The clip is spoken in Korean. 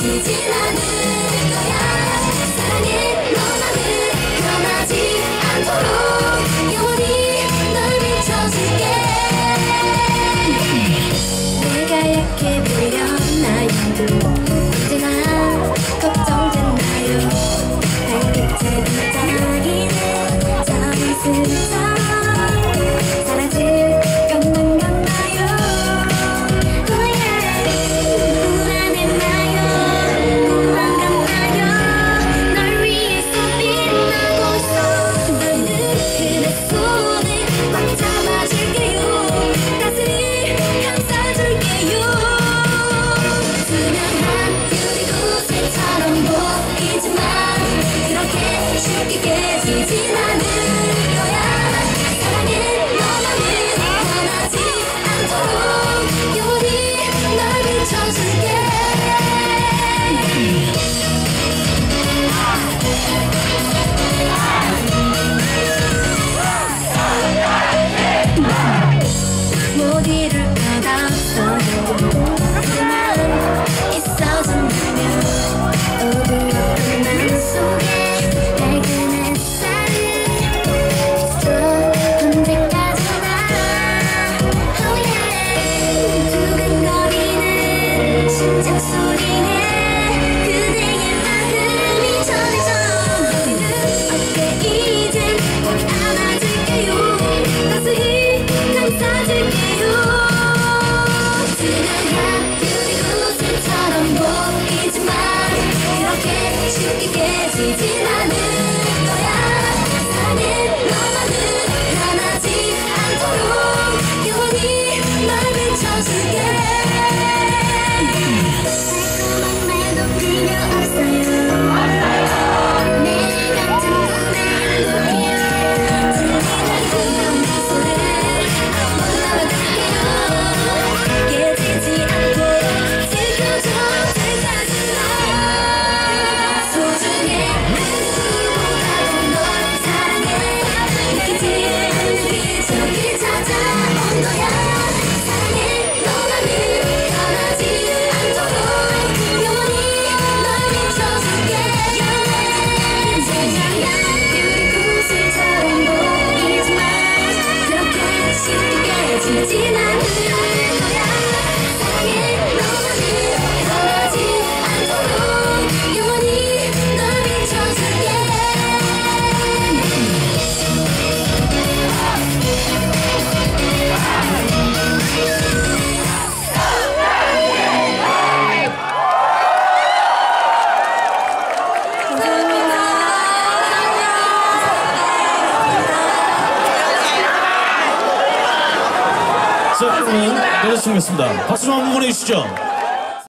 縮まる 지진 않을 거야. 세상은 너만은 변하지 않도록 영원히 널 비춰줄게. 달콤한 말도 필요 없어요. 자, 여러분, 내려주시겠습니다. 박수 한번 보내주시죠.